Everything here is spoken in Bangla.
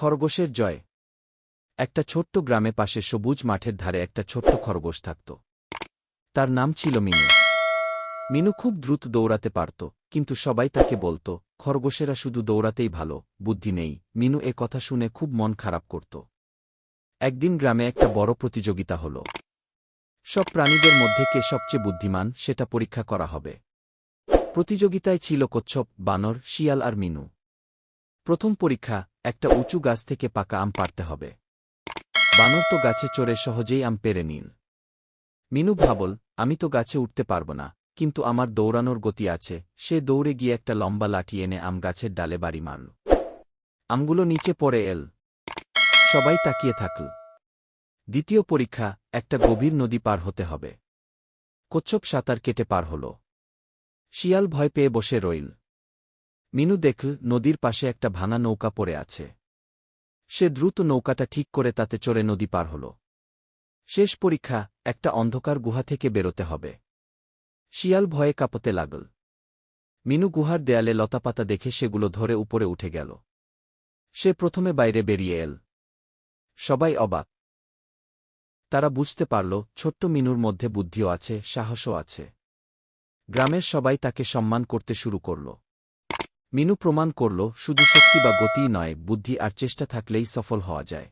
খরগোশের জয়। একটা ছোট্ট গ্রামে পাশে সবুজ মাঠের ধারে একটা ছোট্ট খরগোশ থাকত। তার নাম ছিল মিনু। মিনু খুব দ্রুত দৌড়াতে পারত, কিন্তু সবাই তাকে বলত, খরগোশেরা শুধু দৌড়াতেই ভালো, বুদ্ধি নেই। মিনু এ কথা শুনে খুব মন খারাপ করত। একদিন গ্রামে একটা বড় প্রতিযোগিতা হল। সব প্রাণীদের মধ্যে কে সবচেয়ে বুদ্ধিমান, সেটা পরীক্ষা করা হবে। প্রতিযোগিতায় ছিল কচ্ছপ, বানর, শিয়াল আর মিনু। প্রথম পরীক্ষা একটা উঁচু গাছ থেকে পাকা আম পারতে হবে। বানর তো গাছে চড়ে সহজেই আম পেরে নিন। মিনু ভাবল, আমি তো গাছে উঠতে পারব না, কিন্তু আমার দৌড়ানোর গতি আছে। সে দৌড়ে গিয়ে একটা লম্বা লাঠি এনে আম গাছের ডালে বাড়ি মারল। আমগুলো নিচে পড়ে এল। সবাই তাকিয়ে থাকল। দ্বিতীয় পরীক্ষা, একটা গভীর নদী পার হতে হবে। কচ্ছপ সাঁতার কেটে পার হল। শিয়াল ভয় পেয়ে বসে রইল। মিনু দেখল নদীর পাশে একটা ভাঙা নৌকা পড়ে আছে। সে দ্রুত নৌকাটা ঠিক করে তাতে চড়ে নদী পার হল। শেষ পরীক্ষা, একটা অন্ধকার গুহা থেকে বেরোতে হবে। শিয়াল ভয়ে কাঁপতে লাগল। মিনু গুহার দেয়ালে লতাপাতা দেখে সেগুলো ধরে উপরে উঠে গেল। সে প্রথমে বাইরে বেরিয়ে এল। সবাই অবাক। তারা বুঝতে পারল, ছোট্ট মিনুর মধ্যে বুদ্ধিও আছে, সাহসও আছে। গ্রামের সবাই তাকে সম্মান করতে শুরু করল। মিনু প্রমাণ করল, শুধু শক্তি বা গতিই নয়, বুদ্ধি আর চেষ্টা থাকলেই সফল হওয়া যায়।